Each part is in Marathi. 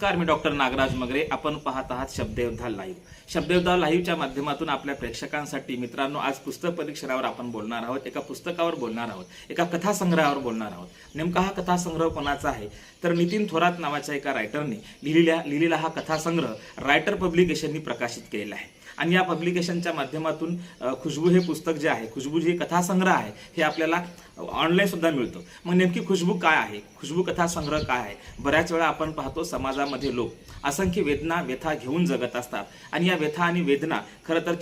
नमस्कार मी डॉक्टर नागराज मगरे. आपण पाहत आहात शब्दयोद्धा लाईव्ह. शब्दयोद्धा लाईव्हच्या माध्यमातून आपल्या प्रेक्षकांसाठी मित्रांनो आज पुस्तक परीक्षणावर आपण बोलणार आहोत. एका पुस्तकावर बोलणार आहोत. एका कथासंग्रहावर बोलणार आहोत. नेमका हा कथासंग्रह कोणाचा आहे? तर नितीन थोरात नावाच्या एका रायटरने लिहिलेल्या लिहिलेला हा कथासंग्रह रायटर पब्लिकेशननी प्रकाशित केलेला आहे. आणि या पब्लिकेशनच्या माध्यमातून खुशबू हे पुस्तक जे आहे खुशबू जे कथासंग्रह आहे हे आपल्याला ऑनलाईन सुद्धा मिळतं. मग नेमकी खुशबू काय आहे? खुशबू कथा संग्रह काय आहे? बऱ्याच वेळा आपण पाहतो समाजामध्ये लोक असंख्य वेदना व्यथा घेऊन जगत असतात. आणि या व्यथा आणि वेदना खरं तर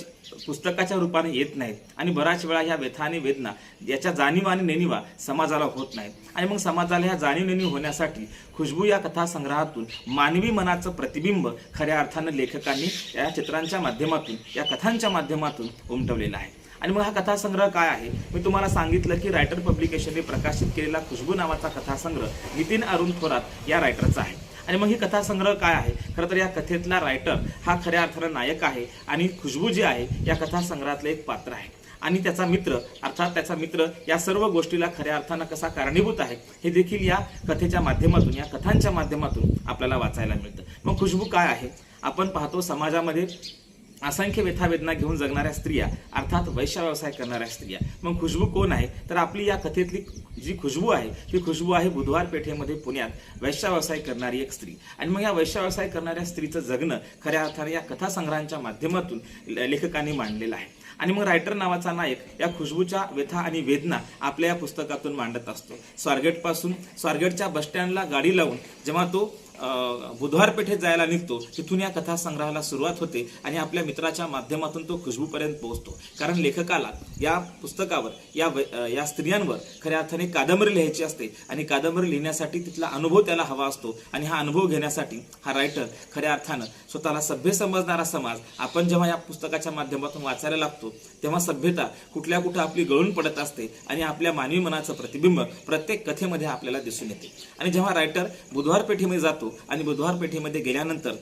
पुस्तकाच्या रूपाने येत नाहीत. आणि बऱ्याच वेळा ह्या व्यथा आणि वेदना याच्या जाणीव आणि नेणीवा समाजाला होत नाहीत. आणि मग समाजाला ह्या जाणीव नेणीव होण्यासाठी खुशबू या कथासंग्रहातून मानवी मनाचं प्रतिबिंब खऱ्या अर्थानं लेखकांनी या चित्रांच्या माध्यमातून या कथांच्या माध्यमातून उमटवलेलं आहे. आणि मग हा कथासंग्रह काय आहे? मी तुम्हाला सांगितलं की रायटर पब्लिकेशनने प्रकाशित केलेला खुशबू नावाचा कथासंग्रह नितीन अरुण थोरात या रायटरचा आहे. आणि मग ही कथासंग्रह काय आहे? खरं तर या कथेतला रायटर हा खऱ्या अर्थानं नायक आहे आणि खुशबू जी आहे या कथासंग्रहातलं एक पात्र आहे. आणि त्याचा मित्र अर्थात त्याचा मित्र या सर्व गोष्टीला खऱ्या अर्थानं कसा कारणीभूत आहे हे देखील या कथेच्या माध्यमातून या कथांच्या माध्यमातून आपल्याला वाचायला मिळतं. मग खुशबू काय आहे? आपण पाहतो समाजामध्ये असंख्य व्यथा वेदना घेऊन जगणाऱ्या स्त्रिया अर्थात वैश्य व्यवसाय करणाऱ्या स्त्रिया. मग खुशबू कोण आहे? तर आपली या कथेतली जी खुशबू आहे ती खुशबू आहे बुधवार पेठेमध्ये पुण्यात वैश्य व्यवसाय करणारी एक स्त्री. आणि मग या वैश्य व्यवसाय करणाऱ्या स्त्रीचं जगणं खऱ्या अर्थाने या कथासंग्रहांच्या माध्यमातून लेखकांनी मांडलेलं आहे. आणि मग रायटर नावाचा नायक या खुशबूच्या व्यथा आणि वेदना आपल्या या पुस्तकातून मांडत असतो. स्वारगेटपासून स्वारगेटच्या बस स्टँडला गाडी लावून जेव्हा तो बुधवार पेठेत जायला निघतो तिथून या कथासंग्रहाला सुरुवात होते आणि आपल्या मित्राच्या माध्यमातून तो खुशबूपर्यंत पोहोचतो. कारण लेखकाला या पुस्तकावर या या स्त्रियांवर खऱ्या अर्थाने कादंबरी लिहायची असते आणि कादंबरी लिहिण्यासाठी तिथला अनुभव त्याला हवा असतो आणि हा अनुभव घेण्यासाठी हा रायटर खऱ्या अर्थानं स्वतःला सभ्य समजणारा समाज आपण जेव्हा या पुस्तकाच्या माध्यमातून वाचायला लागतो तेव्हा सभ्यता कुठल्या कुठं आपली गळून पडत असते आणि आपल्या मानवी मनाचं प्रतिबिंब प्रत्येक कथेमध्ये आपल्याला दिसून येते. आणि जेव्हा रायटर बुधवार पेठेमध्ये जातो आणि बुधवार पेठेमध्ये गेल्यानंतर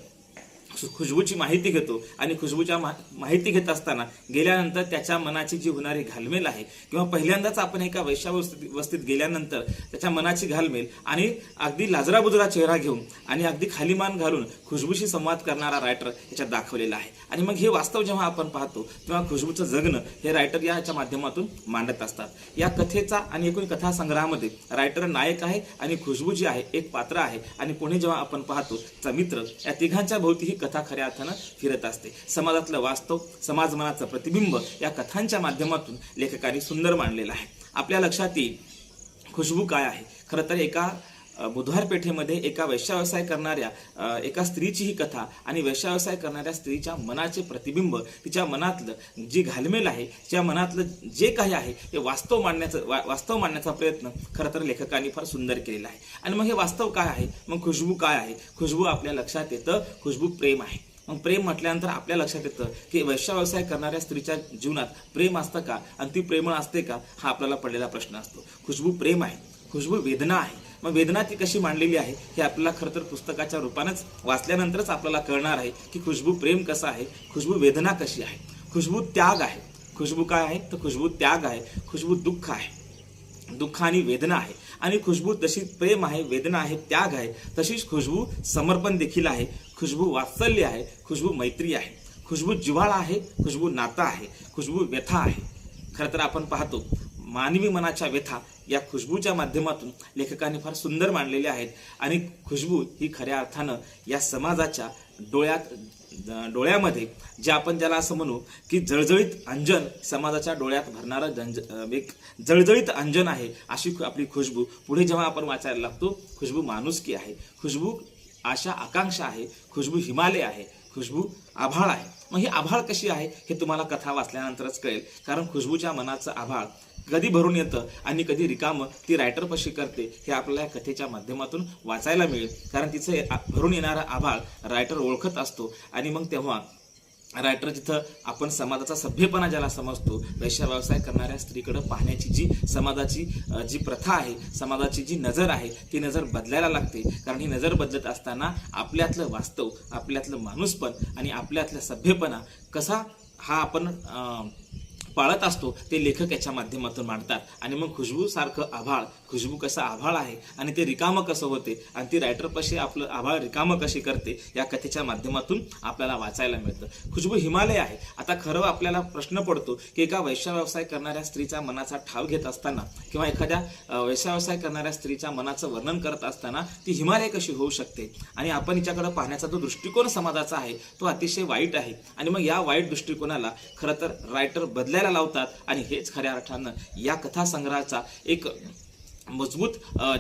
खुशबूची माहिती घेतो आणि खुशबूच्या मा- माहिती घेत असताना गेल्यानंतर त्याच्या मनाची जी होणारी घालमेल आहे किंवा पहिल्यांदाच आपण एका वैश्यावस्थित वस्तीत गेल्यानंतर त्याच्या मनाची घालमेल आणि अगदी लाजराबुजरा चेहरा घेऊन आणि अगदी खालीमान घालून खुशबूशी संवाद करणारा रायटर याच्यात दाखवलेला आहे. आणि मग हे वास्तव जेव्हा आपण पाहतो तेव्हा खुशबूचं जगणं हे रायटर याच्या माध्यमातून मांडत असतात. या कथेचा आणि एकूण कथासंग्रहामध्ये रायटर नायक आहे आणि खुशबू जी आहे एक पात्र आहे. आणि पुढे जेव्हा आपण पाहतो चा मित्र या तिघांच्या भोवती ही कथा खऱ्या अर्थानं फिरत असते. समाजातलं वास्तव समाज मनाचं प्रतिबिंब या कथांच्या माध्यमातून लेखकाने सुंदर मांडलेलं आहे. आपल्या लक्षात येईल खुशबू काय आहे? खरं तर एका बुधवार पेठेमध्ये एका वैश्याव्यवसाय करणाऱ्या एका स्त्रीची ही कथा आणि वैश्याव्यवसाय करणाऱ्या स्त्रीच्या मनाचे प्रतिबिंब तिच्या मनातलं जी घालमेल आहे तिच्या मनातलं जे काही आहे ते वास्तव मांडण्याचं वा- वास्तव मांडण्याचा प्रयत्न खरं तर लेखकांनी फार सुंदर केलेला आहे. आणि मग हे वास्तव काय आहे? मग खुशबू काय आहे? खुशबू आपल्या लक्षात येतं खुशबू प्रेम आहे. मग प्रेम म्हटल्यानंतर आपल्या लक्षात येतं की वैश्य व्यवसाय करणाऱ्या स्त्रीच्या जीवनात प्रेम असतं का? आणि ती प्रेमळ असते का? हा आपल्याला पडलेला प्रश्न असतो. खुशबू प्रेम आहे. खुशबू वेदना आहे. मग वेदना ती कशी मांडलेली आहे हे आपल्याला खरं तर पुस्तकाच्या रूपानंच वाचल्यानंतरच आपल्याला कळणार आहे की खुशबू प्रेम कसं आहे खुशबू वेदना कशी आहे. खुशबू त्याग आहे. खुशबू काय आहे? तर खुशबू त्याग आहे. खुशबू दुःख आहे. दुःख आणि वेदना आहे. आणि खुशबू तशी प्रेम आहे वेदना आहे त्याग आहे तशीच खुशबू समर्पण देखील आहे. खुशबू वात्सल्य आहे. खुशबू मैत्री आहे. खुशबू जिव्हाळा आहे. खुशबू नाता आहे. खुशबू व्यथा आहे. खरं तर आपण पाहतो मानवी मनाच्या व्यथा या खुशबूच्या माध्यमातून लेखकांनी फार सुंदर मांडलेले आहेत. आणि खुशबू ही खऱ्या अर्थानं या समाजाच्या डोळ्यात डोळ्यामध्ये जे आपण ज्याला असं म्हणू की जळजळीत अंजन समाजाच्या डोळ्यात भरणारं जंज एक जळजळीत अंजन आहे अशी आपली खुशबू. पुढे जेव्हा आपण वाचायला लागतो खुशबू माणुसकी आहे. खुशबू आशा आकांक्षा आहे. खुशबू हिमालय आहे. खुशबू आभाळ आहे. मग ही आभाळ कशी आहे हे तुम्हाला कथा वाचल्यानंतरच कळेल. कारण खुशबूच्या मनाचं आभाळ कधी भरून येतं आणि कधी रिकामं ती रायटर पशी करते हे आपल्याला या कथेच्या माध्यमातून वाचायला मिळेल. कारण तिचं भरून येणारा आभाळ रायटर ओळखत असतो. आणि मग तेव्हा रायटर जिथं आपण समाजाचा सभ्यपणा ज्याला समजतो वैश्या व्यवसाय करणाऱ्या स्त्रीकडं पाहण्याची जी समाजाची जी प्रथा आहे समाजाची जी नजर आहे ती नजर बदलायला लागते. कारण ही नजर बदलत असताना आपल्यातलं वास्तव आपल्यातलं माणूसपण आणि आपल्यातलं सभ्यपणा कसा हा आपण पाळत असतो ते लेखक याच्या माध्यमातून मांडतात. आणि मग खुशबू सारखं आभाळ खुशबू कसं आभाळ आहे आणि ते रिकामं कसं होते आणि ती रायटरपाशी आपलं आभाळ रिकामं कशी करते या कथेच्या माध्यमातून आपल्याला वाचायला मिळतं. खुशबू हिमालय आहे. आता खरं आपल्याला प्रश्न पडतो की एका वैश्य व्यवसाय करणाऱ्या स्त्रीचा मनाचा ठाव घेत असताना किंवा एखाद्या वैश्य व्यवसाय करणाऱ्या स्त्रीच्या मनाचं वर्णन करत असताना ती हिमालय कशी होऊ शकते? आणि आपण हिच्याकडे पाहण्याचा जो दृष्टिकोन समाजाचा आहे तो अतिशय वाईट आहे. आणि मग या वाईट दृष्टिकोनाला खरं तर रायटर बदलायला लावतात. आणि हेच खऱ्या अर्थानं या कथासंग्रहाचा एक मजबूत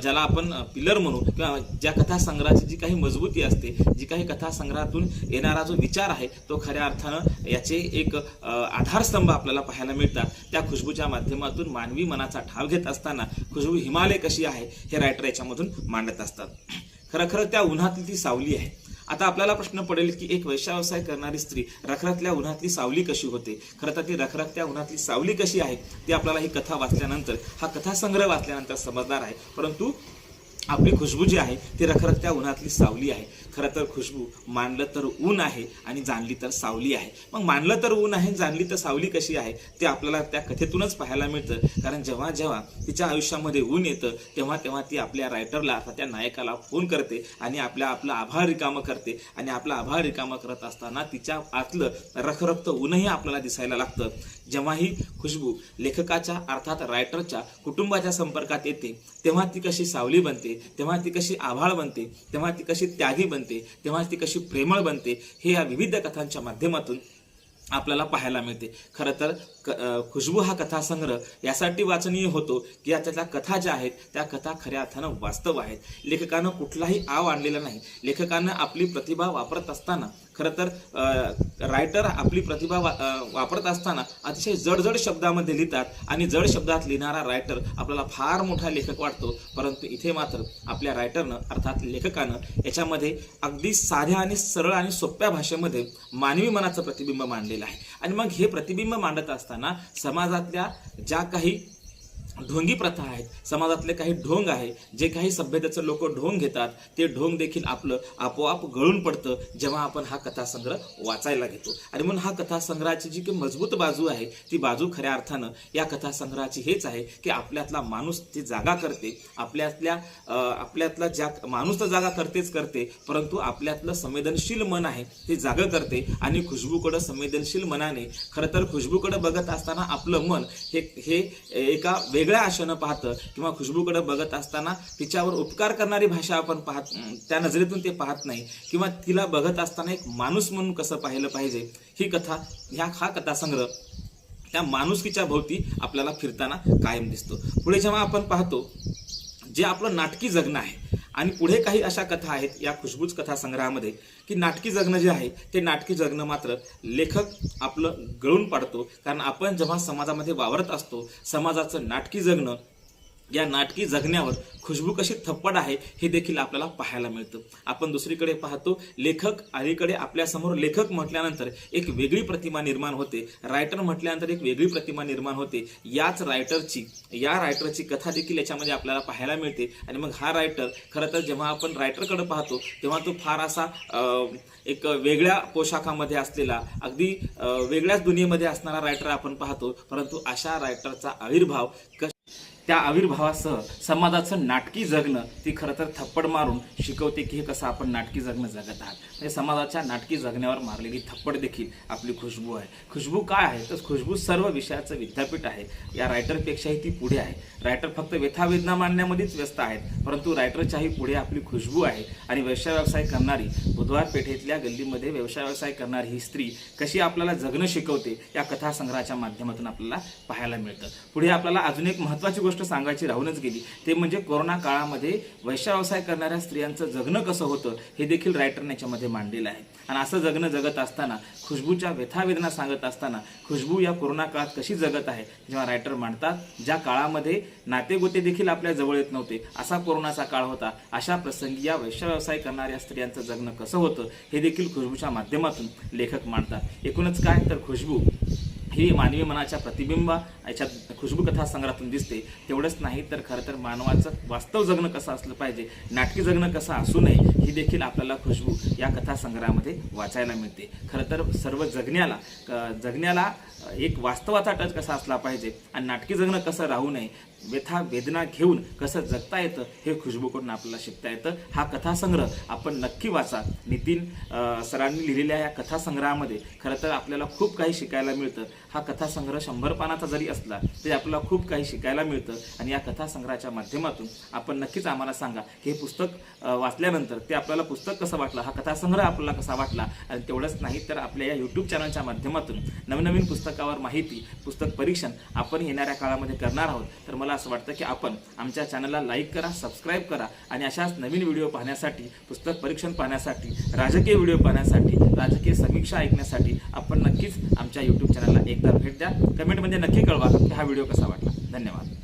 ज्याला आपण पिलर म्हणू किंवा ज्या कथासंग्रहाची जी काही मजबूती असते जी काही कथासंग्रहातून येणारा जो विचार आहे तो खऱ्या अर्थानं याचे एक आधारस्तंभ आपल्याला पाहायला मिळतात. त्या खुशबूच्या माध्यमातून मानवी मनाचा ठाव घेत असताना खुशबू हिमालय कशी आहे हे रायटर याच्यामधून मांडत असतात. खरं खरं त्या उन्हातली ती सावली आहे. आता आपल्याला प्रश्न पडेल की एक व्यवसाय करणारी स्त्री रखरखल्या उन्हातली सावली कशी होते? खरं तर ती रखरखत्या उन्हातली सावली कशी आहे? ती आपल्याला ही कथा वाचल्यानंतर हा कथासंग्रह वाचल्यानंतर समजणार आहे. परंतु आपली खुशबू जी आहे ती रखरखत्या उन्हातली सावली आहे. खरं तर खुशबू मानलं तर ऊन आहे आणि जाणली तर सावली आहे. मग मानलं तर ऊन आहे जाणली तर सावली कशी आहे ते आपल्याला त्या कथेतूनच पाहायला मिळतं. कारण जेव्हा जेव्हा तिच्या आयुष्यामध्ये ऊन येतं तेव्हा तेव्हा ती आपल्या रायटरला अर्थात त्या नायकाला फोन करते आणि आपल्या आपलं आभार रिकामं करते. आणि आपलं आभार रिकामं करत असताना तिच्या आतलं रखरखतं ऊनही आपल्याला दिसायला लागतं. जेव्हाही खुशबू लेखकाच्या अर्थात रायटरच्या कुटुंबाच्या संपर्कात येते तेव्हा ती कशी सावली बनते तेव्हा ती कशी आभाळ बनते तेव्हा ती कशी त्यागी बनते तेव्हा ती कशी प्रेमळ बनते हे या विविध कथांच्या माध्यमातून आपल्याला पाहायला मिळते. खरं तर क खुशबू हा कथासंग्रह यासाठी वाचनीय होतो की याच्यातल्या कथा ज्या आहेत त्या कथा खऱ्या अर्थानं वास्तव आहेत. लेखकानं कुठलाही आव आणलेला नाही. लेखकानं आपली प्रतिभा वापरत असताना खरं तर रायटर आपली प्रतिभा वा, वापरत असताना अतिशय जडजड शब्दामध्ये लिहितात आणि जड शब्दात लिहिणारा रायटर आपल्याला फार मोठा लेखक वाटतो. परंतु इथे मात्र आपल्या रायटरनं अर्थात लेखकानं याच्यामध्ये अगदी साध्या आणि सरळ आणि सोप्या भाषेमध्ये मानवी मनाचं प्रतिबिंब मांडले केलेलं आहे. आणि मग हे प्रतिबिंब मांडत असताना समाजातल्या ज्या काही ढोंगी प्रथा आहेत. समाजातले काही ढोंग आहे जे काही सभ्यतेचं लोक ढोंग घेतात ते ढोंग देखील आपलं आपोआप गळून पडतं जेव्हा आपण हा कथासंग्रह वाचायला घेतो. आणि म्हणून हा कथासंग्रहाची जी काही मजबूत बाजू आहे ती बाजू खऱ्या अर्थानं या कथासंग्रहाची हेच आहे की आपल्यातला माणूस ती जागा करते आपल्यातल्या आपल्यातला ज्या माणूस तर जागा करतेच करते परंतु आपल्यातलं संवेदनशील मन आहे ते जागं करते आणि खुशबूकडं संवेदनशील मनाने खरं तर खुशबूकडं बघत असताना आपलं मन हे हे एका वेग वेगळ्या आशेनं पाहतं किंवा खुशबूकडे बघत असताना तिच्यावर उपकार करणारी भाषा आपण पाहत त्या नजरेतून ते पाहत नाही. किंवा तिला बघत असताना एक माणूस म्हणून कसं पाहिलं पाहिजे? ही कथा ह्या हा कथासंग्रह त्या माणुसकीच्या भोवती आपल्याला फिरताना कायम दिसतो. पुढे जेव्हा आपण पाहतो जे आपलं नाटकी जगणं आहे. आणि पुढे काही अशा कथा आहेत या खुशबूज कथा संग्रहामध्ये की नाटकी जगणं जे आहे ते नाटकी जगणं मात्र लेखक आपलं गळून पाडतो. कारण आपण जेव्हा समाजामध्ये वावरत असतो समाजाचं नाटकी जगणं या नाटकी जगण्यावर खुशबू कशी थप्पड आहे हे देखील आपल्याला पाहायला मिळतं. आपण दुसरीकडे पाहतो लेखक अलीकडे आपल्यासमोर लेखक म्हटल्यानंतर एक वेगळी प्रतिमा निर्माण होते. रायटर म्हटल्यानंतर एक वेगळी प्रतिमा निर्माण होते. याच रायटरची या रायटरची कथा देखील याच्यामध्ये आपल्याला पाहायला मिळते. आणि मग हा रायटर खरं तर जेव्हा आपण रायटरकडे पाहतो तेव्हा तो फार असा एक वेगळ्या पोशाखामध्ये असलेला अगदी वेगळ्याच दुनियेमध्ये असणारा रायटर आपण पाहतो. परंतु अशा रायटरचा आविर्भाव कश त्या आविर्भावासह समाजाचं नाटकी जगणं ती खरं तर थप्पड मारून शिकवते की हे कसं आपण नाटकी जगणं जगत आहात. म्हणजे समाजाच्या नाटकी जगण्यावर मारलेली थप्पड देखील आपली खुशबू आहे. खुशबू काय आहे? तर खुशबू सर्व विषयाचं विद्यापीठ आहे. या रायटरपेक्षाही ती पुढे आहे. रायटर फक्त व्यथावेदना मांडण्यामध्येच व्यस्त आहेत. परंतु रायटरच्याही पुढे आपली खुशबू आहे. आणि व्यवसाय व्यवसाय करणारी बुधवार पेठेतल्या गल्लीमध्ये व्यवसाय व्यवसाय करणारी ही स्त्री कशी आपल्याला जगणं शिकवते या कथासंग्रहाच्या माध्यमातून आपल्याला पाहायला मिळतं. पुढे आपल्याला अजून एक महत्त्वाची गोष्ट सांगायची राहूनच गेली. ते म्हणजे कोरोना काळामध्ये वैश्याव्यवसाय करणाऱ्या स्त्रियांचं जगणं कसं होतं हे देखील रायटरने याच्यामध्ये मांडलेलं आहे. आणि असं जगणं जगत असताना खुशबूच्या व्यथावेदना सांगत असताना खुशबू या कोरोना काळात कशी जगत आहे जेव्हा रायटर मांडतात ज्या काळामध्ये नातेगोते देखील आपल्या जवळ येत नव्हते असा कोरोनाचा काळ होता. अशा प्रसंगी या वैश्य व्यवसाय करणाऱ्या स्त्रियांचं जगणं कसं होतं हे देखील खुशबूच्या माध्यमातून लेखक मांडतात. एकूणच काय? तर खुशबू ही मानवी मनाच्या प्रतिबिंब याच्यात खुशबू कथा संग्रहातून दिसते. तेवढंच नाही तर खरं तर मानवाचं वास्तव जगणं कसं असलं पाहिजे नाटकी जगणं कसं असू नये ही देखील आपल्याला खुशबू या कथा संग्रहामध्ये वाचायला मिळते. खरं तर सर्व जगण्याला जगण्याला एक वास्तवाचा टच कसा असला पाहिजे आणि नाटकी जगणं कसं राहू नये व्यथा वेदना घेऊन कसं जगता येतं हे खुशबूकडून आपल्याला शिकता येतं. हा कथासंग्रह आपण नक्की वाचा. नितीन सरांनी लिहिलेल्या या कथासंग्रहामध्ये खरं तर आपल्याला खूप काही शिकायला मिळतं. हा कथासंग्रह शंभर पानाचा जरी असला तरी आपल्याला खूप काही शिकायला मिळतं. आणि या कथासंग्रहाच्या माध्यमातून आपण नक्कीच आम्हाला सांगा की हे पुस्तक वाचल्यानंतर ते आपल्याला पुस्तक कसं वाटलं? हा कथासंग्रह आपल्याला कसा वाटला? आणि तेवढंच नाही तर आपल्या या यूट्यूब चॅनलच्या माध्यमातून नवनवीन पुस्तकावर माहिती पुस्तक परीक्षण आपण येणाऱ्या काळामध्ये करणार आहोत. तर मला असं वाटतं की आपण आमच्या चॅनलला लाईक करा सबस्क्राईब करा आणि अशाच नवीन व्हिडिओ पाहण्यासाठी पुस्तक परीक्षण पाहण्यासाठी राजकीय व्हिडिओ पाहण्यासाठी राजकीय समीक्षा ऐकण्यासाठी आपण नक्कीच आमच्या यूट्यूब चॅनलला एकदा भेट द्या. कमेंटमध्ये नक्की कळवा की हा व्हिडिओ कसा वाटला. धन्यवाद.